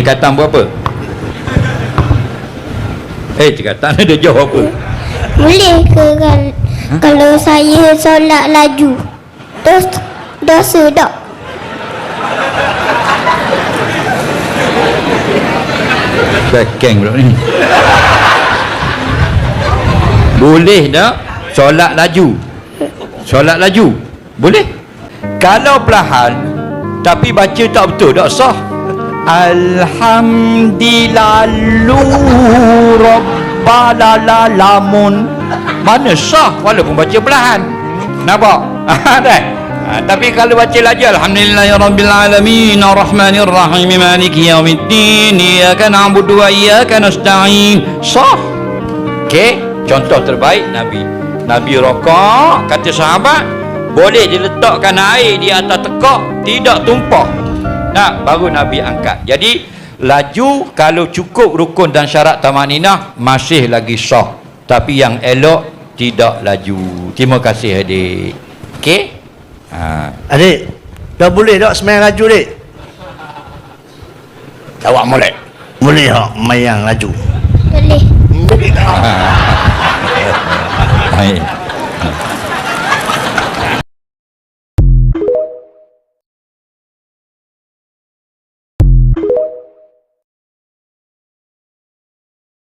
Cekatan buat apa? Eh, cekatan ada jawab apa? Boleh ke kan kalau saya solat laju? Dos, dosa tak? Bekeng pula ni. Boleh tak solat laju? Solat laju. Boleh? Kalau perlahan tapi baca tak betul tak sah. Alhamdulillah rabbalalamun. Mana sah walaupun baca perlahan. Nampak? Ha dah. Ha, tapi kalau baca laju Alhamdulillahirabbil alamin arrahmanir rahim maliki yaumiddin iyyaka na'budu wa iyyaka nasta'in. Sah. Okey, contoh terbaik Nabi. Nabi rokok kata sahabat boleh diletakkan air di atas tekak tidak tumpah. Nah, baru Nabi angkat. Jadi laju kalau cukup rukun dan syarat tamaninah masih lagi sah. Tapi yang elok tidak laju. Terima kasih adik. Okey? Ha. Adik, dah boleh tak semayang laju, dik? Awak molek. Boleh tak mayang laju? Boleh. Baik.